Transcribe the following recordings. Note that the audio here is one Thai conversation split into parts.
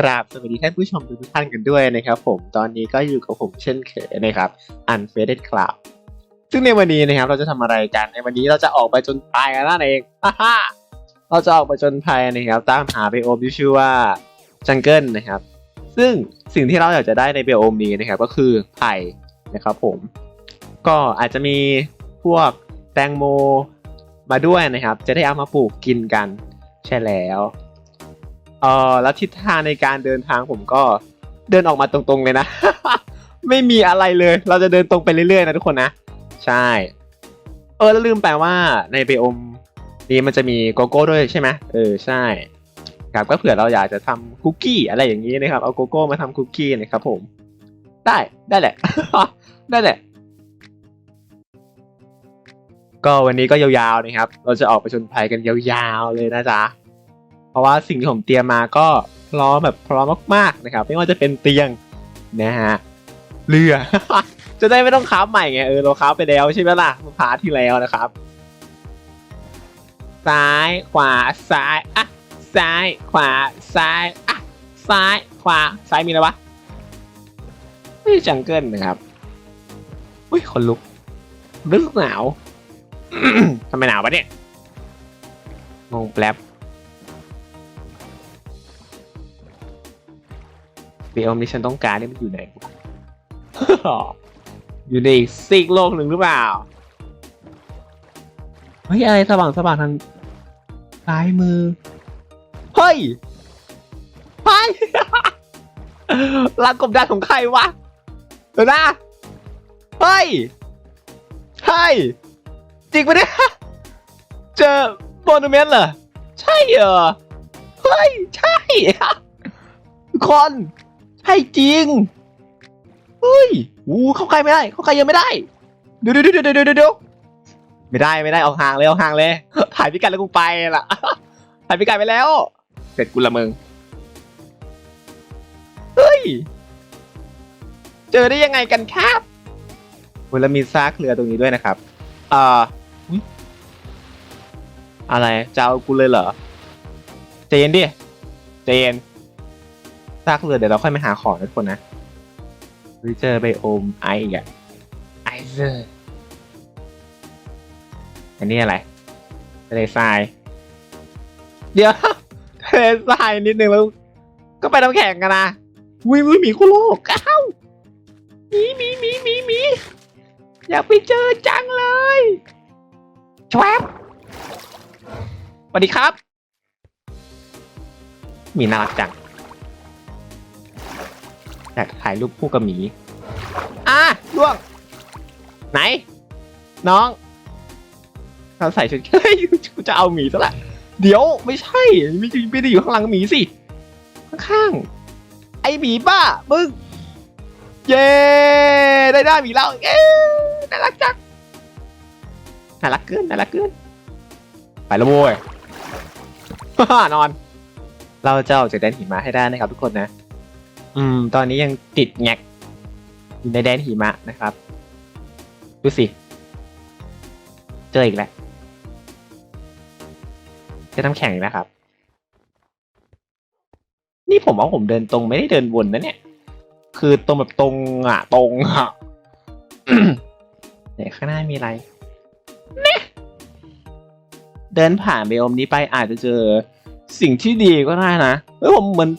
กราบสวัสดีท่านผู้ชมทุกท่านกันด้วยนะครับ ผมตอนนี้ก็อยู่กับผมเช่นเคยนะครับ Unfaded Cloud ซึ่งในวันนี้นะครับเราจะทำอะไรกันในวันนี้เราจะออกไปจนภัยกันนั่นเองฮ่าฮ่าเราจะออกไปจนภัยนะครับตามหาไบโอมที่ชื่อว่าจังเกิลนะครับ ซึ่งสิ่งที่เราอยากจะได้ในไบโอมนี้นะครับก็คือไผ่นะครับผม ก็อาจจะมีพวกแตงโมมาด้วยนะครับ จะได้เอามาปลูกกินกันใช่แล้ว เออแล้วทิศทางในการเดินทางผมก็เดินออกมาตรงๆเลยนะ ไม่มีอะไรเลย เราจะเดินตรงไปเรื่อยๆนะทุกคนนะ ใช่ เออแล้วลืมไปลว่าในเบโอมนี้มันจะมีโกโก้ด้วยใช่ไหมเออใช่ ครับก็เผื่อเราอยากจะทำคุกกี้อะไรอย่างนี้นะครับ เอาโกโก้มาทำคุกกี้นะครับผม ได้ได้แหละ ได้แหละ ก็วันนี้ก็ยาวๆนะครับ เราจะออกไปชนภัยกันยาวๆเลยนะจ๊ะ เพราะว่าสิ่งที่ผมเตรียมมาก็พร้อมแบบพร้อมมากๆนะครับ ไม่ว่าจะเป็นเตียงนะฮะเรือ จะได้ไม่ต้องค้าใหม่ไงเออเราค้าไปแล้วใช่ไหมล่ะพาร์ทที่แล้วนะครับ ซ้ายขวาซ้ายอะซ้ายขวาซ้ายอะซ้ายขวาซ้ายมีอะไรวะไม่ใช่จังเกิลนะครับอุ้ยคนลุกรู้สึกหนาวทำไมหนาวปะเนี่ยงงแป๊บ เบลที่ฉันต้องการนี่มันอยู่ไหนวะอยู่ในอีกซีกโลกหนึ่งหรือเปล่า เฮ้ย อะไรสว่างสว่างทางซ้ายมือ เฮ้ยไปลากบดานของใครวะ เดี๋ยวนะ เฮ้ยเฮ้ยจริงปะเนี่ย เจอโมนูเมนต์เหรอ ใช่เหรอ เฮ้ย ใช่คน ใช่จริงเฮ้ยอู้เข้าใกล้ไม่ได้ เข้าใกล้ยังไม่ได้เดี๋ยวเดี๋ยวเดี๋ยวเดี๋ยวเดี๋ยวเดี๋ยวไม่ได้ไม่ได้เอาห่างเลยเอาห่างเลย ถ่ายพิกัดแล้วกูไปล่ะ ถ่ายพิกัดไปแล้ว เสร็จกูละมึง เฮ้ย เจอได้ยังไงกันครับเวลามีซากเรือตรงนี้ด้วยนะครับ เอ่ออุ๊ยอะไรจะเอากูเลยเหรอใจเย็นดิใจเย็น ซากเรือเดี๋ยวเราค่อยมาหาของนะทุกคนนะหรือเจอไบโอมไออีกอะไอเซอร์อันนี้อะไรทะเลทราย เดี๋ยวทะเลทรายนิดนึงแล้วก็ไปน้ำแข็งกันนะวิวหมีคุโลกอ้าวหมีหมีหมีหมีหมีอยากไปเจอจังเลยชวบสวัสดีครับหมีน่ารักจัง อยากถ่ายรูปคู่กับหมี อะล่วง ไหน น้องเราใส่ชุด เฮ้ยกูจะเอาหมีซะละเดี๋ยวไม่ใช่ไม่ใช่ไม่ได้อยู่ข้างหลังหมีสิ ข้างๆไอหมีบ้ามึงเย้ได้ได้หมีแล้วเย้น่ารักจังน่ารักเกินน่ารักเกินไปและโว้ยนอน เราจะออกจากแดนหิมะให้ได้นะครับทุกคนนะ อืม ตอนนี้ยังติดแงกอยู่ในแดนหิมะนะครับ ดูสิ เจออีกแล้วเจะน้ำแข็งอีกนะครับ นี่ผมว่าผมเดินตรงไม่ได้เดินวนนะเนี่ย คือตรงแบบตรงอะ ตรงอะเนี่ยข้างหน้ามีอะไรเนี่ยเดินผ่านเบลมนี้ไปอาจจะเจอสิ่งที่ดีก็ได้นะ เฮ้ยผมเหมือน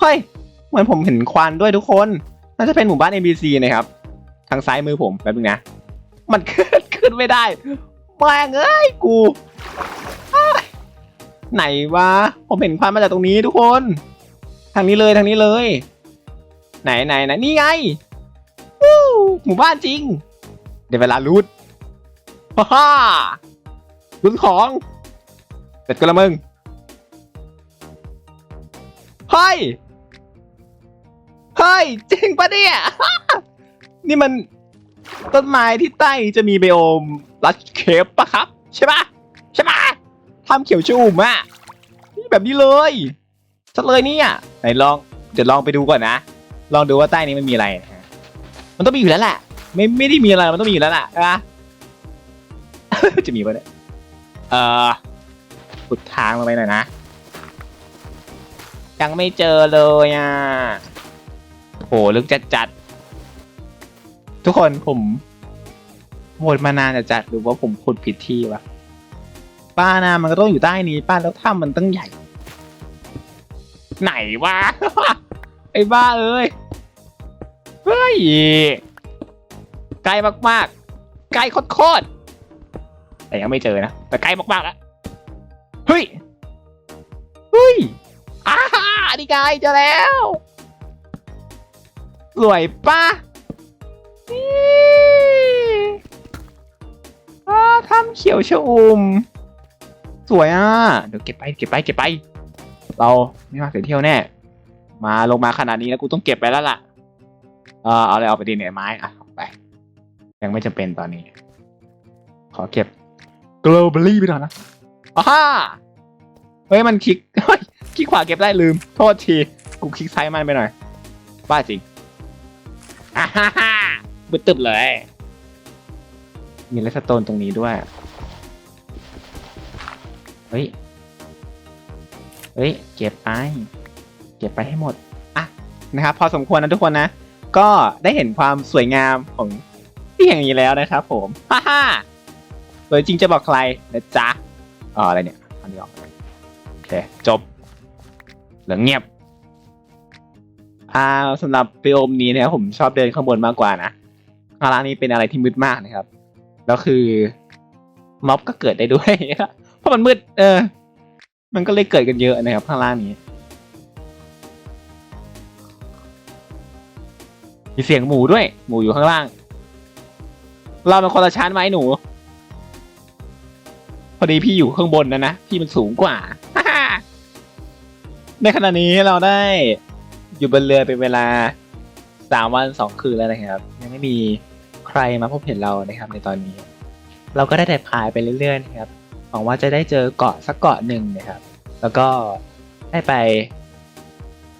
เฮ้ย มือนผมเห็นควันด้วยทุกคน น่าจะเป็นหมู่บ้าน NPC นะครับ ทางซ้ายมือผมแป๊บนึงนะ มันขึ้นขึ้นไม่ได้แม่งเอ้ยกู ไหนวะ ผมเห็นควันมาจากตรงนี้ทุกคน ทางนี้เลยทางนี้เลย ไหนไหนไหนนี่ไงหมู่บ้านจริง เดี๋ยวเวลารูดฮ่าฮ่ารูดของเสร็จกันละมึงเฮ้ย เฮ้ยจริงปะเนี่ย นี่มันต้นไม้ที่ใต้จะมีไบโอมรัดเคปปะครับ ใช่ปะใช่ปะทำเขียวชุ่มอะนี่แบบนี้เลยชัดเลยเนี่ยไหนลองเดี๋ยวลองไปดูก่อนนะ ลองดูว่าใต้นี้มันมีอะไรนะมันต้องมีอยู่แล้วแหละ ไม่ไม่ได้มีอะไรมันต้องมีอยู่แล้วแหละใช่ปะจะมีปะเนี่ยเอ่อขุดทางลงไปหน่อยนะยังไม่เจอเลยอะ โหลึกจัดจัดๆทุกคนผมโหมดมานานจัดจัดๆหรือว่าผมขุดผิดที่วะป้านะมันก็ต้องอยู่ใต้นี้ป้าแล้วถ้ำมันตั้งใหญ่ ไหนวะไอ้บ้าเอ้ยเฮ้ยใกล้มากๆใกล้โคตรๆแต่ยังไม่เจอนะแต่ใกล้มากๆแล้วเฮ้ยเฮ้ยอ้านี่ไงเจอแล้ว สวยปะนี่อ้าทำเขียวชอุ่มสวยอะ เดี๋ยวเก็บไปเก็บไปเก็บไป เราไม่มาเสียเที่ยวแน่ มาลงมาขนาดนี้แล้วกูต้องเก็บไปแล้วล่ะ เออเอาอะไรเอาไปดีเนี่ยไม้อะเอาไป ยังไม่จำเป็นตอนนี้ ขอเก็บ globally ไปก่อนนะอ้าฮ่าเฮ้ยมันคลิกเฮ้ยคลิกขวาเก็บได้ลืม โทษที กูคลิกซ้ายมันไปหน่อย บ้าจริง อ่าฮ่าฮ่าบึ้ดตึบเลย มีเลสโตนตรงนี้ด้วย เฮ้ย เฮ้ย เก็บไป เก็บไปให้หมด อะ นะครับ พอสมควรนะทุกคนนะ ก็ได้เห็นความสวยงามของที่แห่งนี้แล้วนะครับผม ฮ่าฮ่าโดยจริงจะบอกใครนะจ๊ะอ๋ออะไรเนี่ยอันนี้ออกโอเค จบ เหลืองเงียบ อ่าสำหรับปีโอมนี้นะครับผมชอบเดินข้างบนมากกว่านะข้างล่างนี้เป็นอะไรที่มืดมากนะครับ แล้วคือม็อบก็เกิดได้ด้วย เพราะมันมืด เออ มันก็เลยเกิดกันเยอะนะครับ ข้างล่างนี้ มีเสียงหมูด้วย หมูอยู่ข้างล่าง เราเป็นคนละชั้นไหมหนู พอดีพี่อยู่ข้างบนนะนะ พี่มันสูงกว่า ในขณะนี้เราได้ อยู่บนเรือเป็นเวลาสามวันสองคืนแล้วนะครับ ยังไม่มีใครมาพบเห็นเรานะครับในตอนนี้ เราก็ได้แต่พายไปเรื่อยๆนะครับหวังว่าจะได้เจอเกาะสักเกาะหนึ่งนะครับ แล้วก็ได้ไป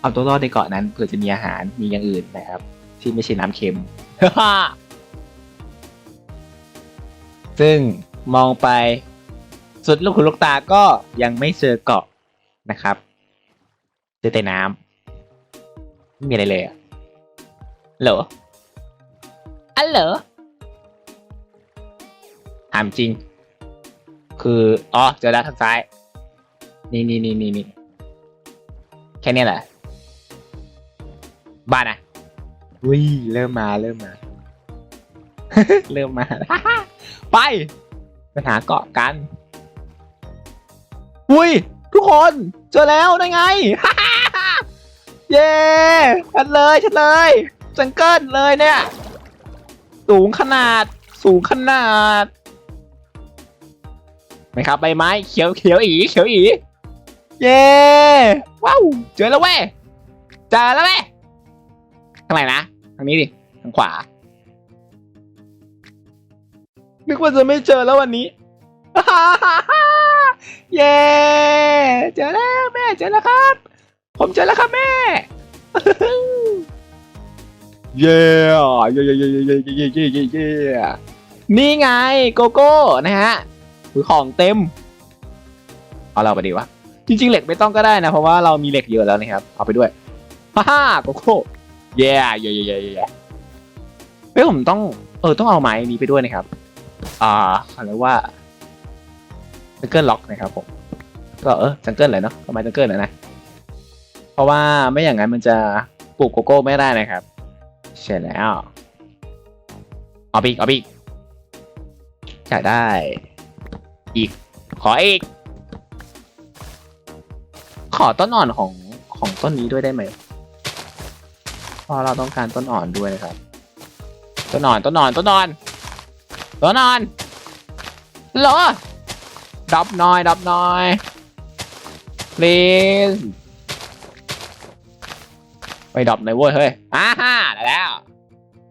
เอาตัวรอดในเกาะนั้นเผื่อจะมีอาหารมีอย่างอื่นนะครับ ที่ไม่ใช่น้ำเค็ม ซึ่งมองไปสุดลูกหูลูกตาก็ยังไม่เจอเกาะนะครับ เจอแต่น้ำ ไม่มีอะไรเลยอะเหรออันเหรอถามจริง คืออ๋อเจอแล้วทางซ้าย นี่นี่นี่นี่นี่แค่เนี้ยแหละ บ้านอะวิเริ่มมาเริ่มมา เริ่มมา ไปไปหาเกาะกันอุ้ย ทุกคน เจอแล้วได้ไง เย้ชัดเลยชัดเลยจังเกิลเลยเนี่ย สูงขนาด สูงขนาดไหมครับใบไม้เขียวเขียวอีเขียวอีเย้ว้าวเจอแล้วเว้ยเจอแล้วเว้ยทางไหนนะทางนี้ดิทางขวานึกว่าจะไม่เจอแล้ววันนี้เย้เจอแล้วแม่เจอแล้วครับ ผมเจอแล้วครับแม่ เย้เย้เย้เย้เย้เย้เย้เย้เย้นี่ไงโกโก้นะฮะคือของเต็ม เอาเราไปดีวะ จริง ๆ เหล็กไม่ต้องก็ได้นะ เพราะว่าเรามีเหล็กเยอะแล้วนะครับ เอาไปด้วยฮ่าฮโกโก้ เย้เย้เย้เย้เย้เฮ้ยผมต้อง เออต้องเอาไม้นี้ไปด้วยนะครับ อ่าเขาเรียกว่าจังเกิลล็อกนะครับผม ก็เออจังเกิลเลยเนาะทำไมจังเกิลนะนะ เพราะว่าไม่อย่างนั้นมันจะปลูกโกโก้ไม่ได้นะครับใช่แล้วเอาปอีกเอาปอีกอยากได้ อีก ขออีก ขอต้นอ่อนของของต้นนี้ด้วยได้ไหมเพราะเราต้องการต้นอ่อนด้วยนะครับ ต้นอ่อนต้นอ่อนต้นอ่อนต้นอ่อนเหรอดับหน้อยดับหน้อย please ไปดับหน่อยเว้ยเฮ้ยอ่าฮ่าได้แล้ว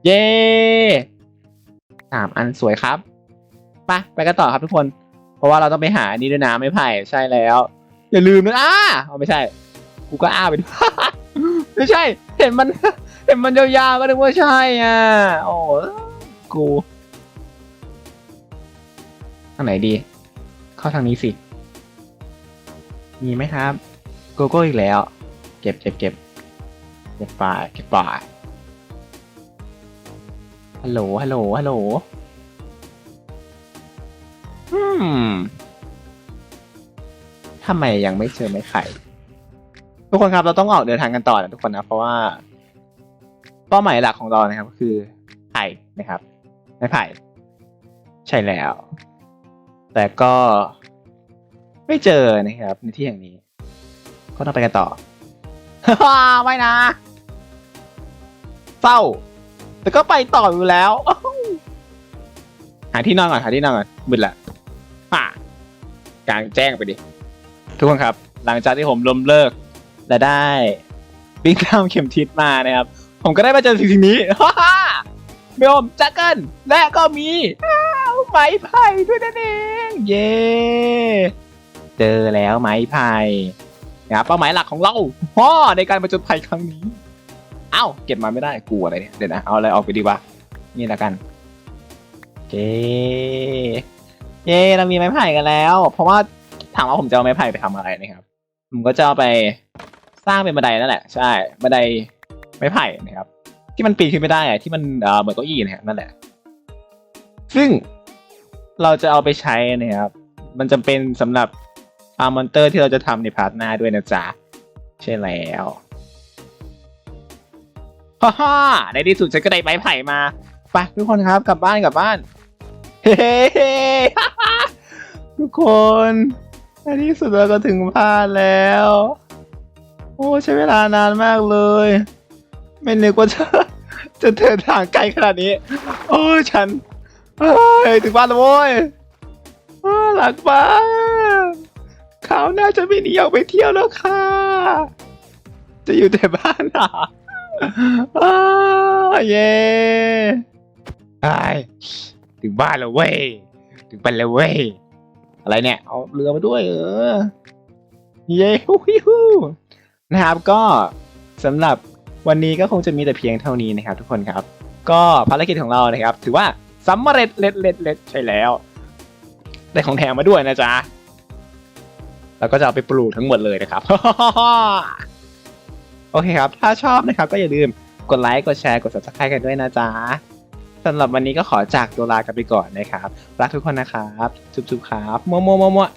เย้สามอันสวยครับไปไปกันต่อครับทุกคน เพราะว่าเราต้องไปหาอันนี้ด้วยนะไม่ไผ่ใช่แล้ว อย่าลืมนะอ้าเอาไม่ใช่ กูก็อ้าไปด้วยไม่ใช่ เห็นมันเห็นมันยาวๆก็นึกว่าใช่อะโอ้กูทางไหนดี เข้าทางนี้สิ มีไหมครับ โกโก้อีกแล้วเคเก็บเก็บเก็บ เก็บไปเก็บไปฮัลโหล ฮัลโหล ฮัลโหล อืมทำไมยังไม่เจอไม้ไข่ ทุกคนครับเราต้องออกเดินทางกันต่อนะทุกคนนะ เพราะว่า เป้าหมายหลักของเรานะครับก็คือไผ่นะครับไม้ไผ่ใช่แล้ว แต่ก็ไม่เจอนะครับ ในที่แห่งนี้ ก็ต้องไปกันต่อไม่นะ เศร้า แต่ก็ไปต่ออยู่แล้ว หาที่นอนก่อนหาที่นอนก่อนมึนละป่ากลางแจ้งไปดิ ทุกคนครับ หลังจากที่ผมล้มเลิก และได้วิ่งตามเข็มทิศมานะครับ ผมก็ได้มาเจอสิ่งสิ่งนี้ฮ่าฮ่าเบลมจักเกิลและก็มีอ้าวไม้ไผ่ด้วยนั่นเองเย้เจอแล้วไม้ไผ่นะครับเป้าหมายหลักของเราพ่อในการประจนภัยครั้งนี้ เอ้าเก็บมาไม่ได้กลัวอะไรเนี่ยเดี๋ยวนะเอาอะไรออกไปดีวะนี่ล้วกันเย้เย้เรามีไม้ไผ่กันแล้ว เพราะว่าถามว่าผมจะเอาไม้ไผ่ไปทำอะไรนะครับ ผมก็จะเอาไปสร้างเป็นบันไดนั่นแหละ ใช่บันไดไม้ไผ่นะครับ ที่มันปีนขึ้นไม่ได้ที่มันเออเหมือนเก้าอี้นะครับนั่นแหละ ซึ่งเราจะเอาไปใช้นะครับ มันจำเป็นสำหรับฟาร์มมอนเตอร์ที่เราจะทำในพาร์ทหน้าด้วยนะจ๊ะใช่แล้ว ฮ่าฮ่าในที่สุดฉันก็ได้ไม้ไผ่มาไปทุกคนครับกลับบ้านกลับบ้านเฮ้ฮ่าฮ่าทุกคนในที่สุดเราก็ถึงบ้านแล้ว โอ้ใช้เวลานานมากเลย ไม่นึกว่าจะจะเดินทางไกลขนาดนี้ โอ้ฉันเฮ้ยถึงบ้านแล้วโว้ยอ้หลักบ้านคราวหน้าจะไม่หนีออกไปเที่ยวแล้วค่ะ จะอยู่แต่บ้านอะ เย้ไอถึงบ้านแล้วเว้ย ถึงบ้านแล้วเว้ย อะไรเนี่ย เอาเรือมาด้วยเออ เย้ฮู้ฮิฮูนะครับก็สำหรับวันนี้ก็คงจะมีแต่เพียงเท่านี้นะครับ ทุกคนครับ ก็ภารกิจของเรานะครับ ถือว่าสำเร็จเล็ดเล็ดเล็ดใช่แล้ว ได้ของแถมมาด้วยนะจ๊ะ แล้วก็จะเอาไปปลูกทั้งหมดเลยนะครับ โอเคครับ ถ้าชอบนะครับก็อย่าลืมกดไลค์ กดแชร์ กด subscribe กันด้วยนะจ๊ะสำหรับวันนี้ก็ขอจากตัวลากันไปก่อนนะครับ รักทุกคนนะครับจุ๊บๆครับมัวมัวมัว